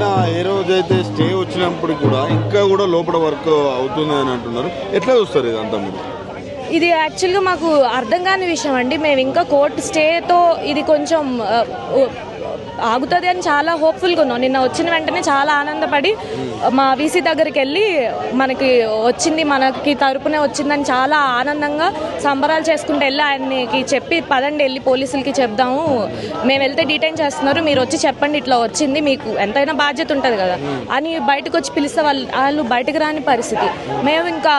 నిన్న ఏ రోజైతే స్టే వచ్చినప్పుడు కూడా ఇంకా కూడా లోపల వర్క్ అవుతుంది అని అంటున్నారు. ఎట్లా చూస్తారు ఇదంతా మీరు? ఇది యాక్చువల్గా మాకు అర్థం కాని విషయం అండి. మేము ఇంకా కోర్టు స్టేతో ఇది కొంచెం ఆగుతుంది అని చాలా హోప్ఫుల్గా ఉన్నాం. నిన్న వచ్చిన వెంటనే చాలా ఆనందపడి మా వీసీ దగ్గరికి వెళ్ళి మనకి వచ్చింది మనకి తరపునే వచ్చిందని చాలా ఆనందంగా సంబరాలు చేసుకుంటూ వెళ్ళి ఆయనకి చెప్పి పదండి వెళ్ళి పోలీసులకి చెప్దాము. మేము వెళ్తే డీటైన్ చేస్తున్నారు మీరు వచ్చి చెప్పండి ఇట్లా వచ్చింది మీకు ఎంతైనా బాధ్యత ఉంటుంది కదా. అని బయటకు వచ్చి పిలిస్తే వాళ్ళు వాళ్ళు బయటకు రాని పరిస్థితి. మేము ఇంకా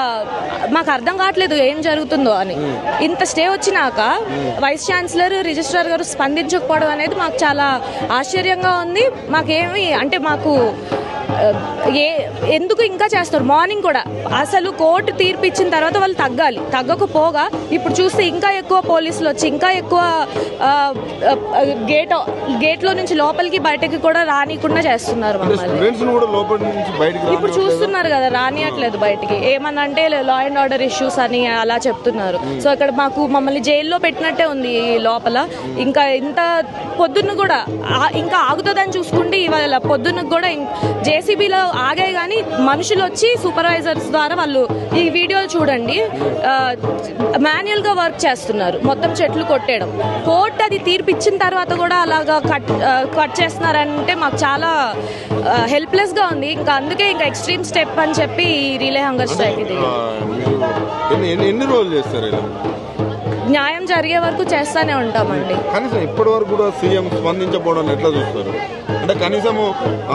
మాకు అర్థం కావట్లేదు ఏం జరుగుతుందో అని. ఇంత స్టే వచ్చినాక వైస్ ఛాన్సలర్ రిజిస్ట్రార్ గారు స్పందించకపోవడం అనేది మాకు చాలా ఆశ్చర్యంగా ఉంది. మాకేమి అంటే మాకు ఏ ఎందుకు ఇంకా చేస్తారు? మార్నింగ్ కూడా. అసలు కోర్టు తీర్పు ఇచ్చిన తర్వాత వాళ్ళు తగ్గాలి. తగ్గకపోగా ఇప్పుడు చూస్తే ఇంకా ఎక్కువ పోలీసులు వచ్చి ఇంకా ఎక్కువ గేట్ గేట్లో నుంచి లోపలికి బయటకి కూడా రానికుండా చేస్తున్నారు మమ్మల్ని. ఇప్పుడు చూస్తున్నారు కదా రానియట్లేదు బయటికి. ఏమన్నా అంటే లా అండ్ ఆర్డర్ ఇష్యూస్ అని అలా చెప్తున్నారు. సో ఇక్కడ మాకు మమ్మల్ని జైల్లో పెట్టినట్టే ఉంది లోపల. ఇంకా ఇంత పొద్దున్న కూడా ఇంకా ఆగుతుందని చూసుకుంటే ఇవాళ పొద్దున్న కూడా జేసీబీలో ఆగాయి కానీ మనుషులు వచ్చి సూపర్వైజర్స్ ద్వారా వాళ్ళు ఈ వీడియోలు చూడండి. మాన్యువల్గా వర్క్ చేస్తున్నారు. మొత్తం చెట్లు కొట్టేయడం. కోర్టు అది తీర్పు ఇచ్చిన తర్వాత కూడా అలాగా కట్ కట్ చేస్తున్నారంటే మాకు చాలా హెల్ప్లెస్గా ఉంది. ఇంకా అందుకే ఇంకా ఎక్స్ట్రీమ్ స్టెప్ అని చెప్పి ఈ రిలే హంగర్ స్ట్రైక్ ఇది. ఎన్ని రోజులు చేస్తారు న్యాయం జరిగే వరకు చేస్తానే ఉంటామండి. కనీసం ఇప్పటి వరకు కూడా సీఎం స్పందించకపోవడం ఎట్లా చూస్తారు? అంటే కనీసము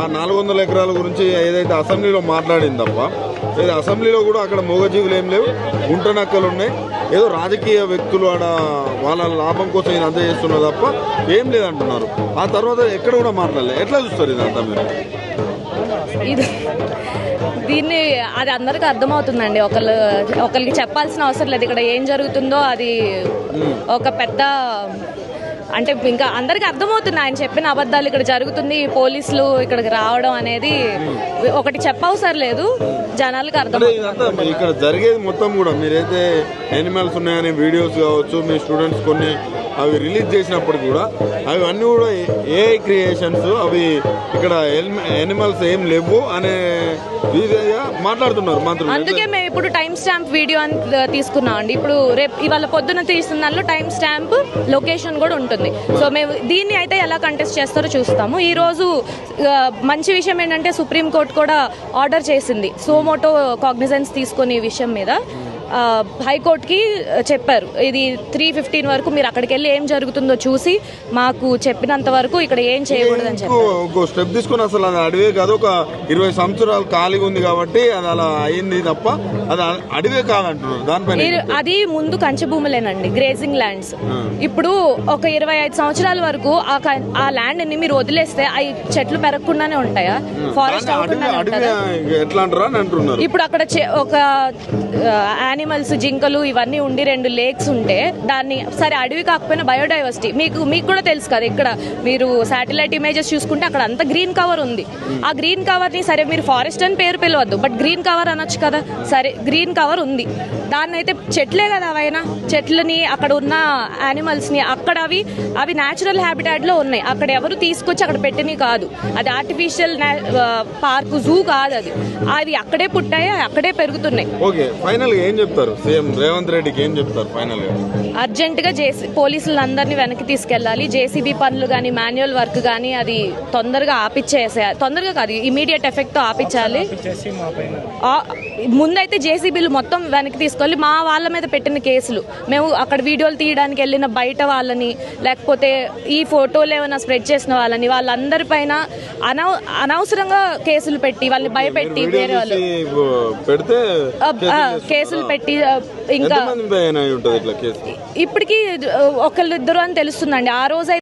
ఆ నాలుగు వందల ఎకరాల గురించి ఏదైతే అసెంబ్లీలో మాట్లాడింది తప్ప ఏదో అసెంబ్లీలో కూడా అక్కడ మూగజీవులు ఏం లేవు గుంట నక్కలు ఉన్నాయి. ఏదో రాజకీయ వ్యక్తులు ఆడ వాళ్ళ లాభం కోసం ఇది అంతా చేస్తున్నారు తప్ప ఏం లేదంటున్నారు. ఆ తర్వాత ఎక్కడ కూడా మాట్లాడలేదు ఎట్లా చూస్తారు ఇదంతా మీరు? ఇది దీన్ని అది అందరికీ అర్థమవుతుందండి. ఒకళ్ళు ఒకరికి చెప్పాల్సిన అవసరం లేదు. ఇక్కడ ఏం జరుగుతుందో అది ఒక పెద్ద అంటే ఇంకా అందరికీ అర్థమవుతుంది. ఆయన చెప్పిన అబద్ధాలు ఇక్కడ జరుగుతుంది. పోలీసులు ఇక్కడికి రావడం అనేది ఒకటి చెప్పవసరం లేదు. జనాలకు అర్థం అర్థమవుతుంది ఇక్కడ జరిగేది మొత్తం కూడా. మీరైతే యానిమల్స్ ఉన్నాయని వీడియోస్ కావచ్చు మీ స్టూడెంట్స్ కొన్ని అవి రిలీజ్ చేసినప్పుడు కూడా అవి అన్నీ కూడా ఏఐ క్రియేషన్స్ అవి ఇక్కడ యానిమల్స్ ఏం లేవు అనే మాట్లాడుతున్నారు మంత్రులు. అందుకే మేము ఇప్పుడు టైం స్టాంప్ వీడియో అని తీసుకున్నాం అండి. ఇప్పుడు రేపు ఇవాళ పొద్దున తీసిన దానిలో టైం స్టాంప్ లొకేషన్ కూడా ఉంటుంది. సో మేము దీన్ని అయితే ఎలా కంటెస్ట్ చేస్తారో చూస్తాము. ఈ రోజు ఆ, మంచి విషయం ఏంటంటే సుప్రీం కోర్టు కూడా ఆర్డర్ చేసింది. సోమోటో కాగ్నిజెన్స్ తీసుకుని విషయం మీద. హైకోర్టుకి చెప్పారు. ఇది త్రీ ఫిఫ్టీన్ వరకు మీరు అక్కడికి వెళ్ళి ఏం జరుగుతుందో చూసి మాకు చెప్పినంత వరకు ఇక్కడ ఏం చేయకూడదని చెప్పారు. ఇంకో- ఒక స్టెప్ తీసుకుని అసలు అది అడవే కాదు. ఒక ఇరవై సంవత్సరాలు ఖాళీగా ఉంది కాబట్టి అది అలా అయింది తప్ప అది అడవే కాదంటున్నారు. దానిపైన అది ముందు కంచె భూములేనండి గ్రేజింగ్ ల్యాండ్స్ ఇప్పుడు ఒక ఇరవై ఐదు సంవత్సరాల వరకు ఆ ల్యాండ్ని మీరు వదిలేస్తే ఆ చెట్లు పెరగకుండానే ఉంటాయా? ఫారెస్ట్ అవ్వకుండానే ఎట్లా అంటున్నారు. ఇప్పుడు అక్కడ ఒక యానిమల్స్ జింకలు ఇవన్నీ ఉండి రెండు లేక్స్ ఉంటే దాన్ని సరే అడవి కాకపోయినా బయోడైవర్సిటీ మీకు మీకు కూడా తెలుసు కదా ఇక్కడ మీరు శాటిలైట్ ఇమేజెస్ చూసుకుంటే అక్కడ అంత గ్రీన్ కవర్ ఉంది. ఆ గ్రీన్ కవర్ని సరే మీరు ఫారెస్ట్ అని పేరు పిలవద్దు బట్ గ్రీన్ కవర్ అనొచ్చు కదా. సరే గ్రీన్ కవర్ ఉంది. దాన్ని అయితే చెట్లే కదా అవైనా. చెట్లని అక్కడ ఉన్న యానిమల్స్ని అక్కడ అవి అవి న్యాచురల్ హ్యాబిటాట్లో ఉన్నాయి. అక్కడ ఎవరు తీసుకొచ్చి అక్కడ పెట్టినవి కాదు. అది ఆర్టిఫిషియల్ పార్క్ జూ కాదు అది. అవి అక్కడే పుట్టాయి అక్కడే పెరుగుతున్నాయి. ఓకే ఫైనల్ ఏం చెప్తారు? సీఎం రేవంత్ రెడ్డికి ఏం చెప్తారు ఫైనల్గా? అర్జెంట్గా జేసీ పోలీసులు అందరినీ వెనక్కి తీసుకెళ్ళాలి. జేసీబీ పనులు కానీ మాన్యువల్ వర్క్ కానీ అది తొందరగా ఆపిచ్చేసేయాలి తొందరగా కాదు ఇమీడియట్ ఎఫెక్ట్తో ఆపించాలి ముందైతే జేసీబీలు మొత్తం వెనక్కి తీసుకెళ్ళి మా వాళ్ళ మీద పెట్టిన కేసులు. మేము అక్కడ వీడియోలు తీయడానికి వెళ్ళిన బయట వాళ్ళని లేకపోతే ఈ ఫోటోలు ఏమైనా స్ప్రెడ్ చేసిన వాళ్ళని వాళ్ళందరిపైన అనవ అనవసరంగా కేసులు పెట్టి వాళ్ళని భయపెట్టి వేరే వాళ్ళు. పెడితే కేసులు పెట్టి ఆ, ఇంకా ఇప్పటికీ ఒకళ్ళిద్దరు అని తెలుస్తుందండి. ఆ రోజు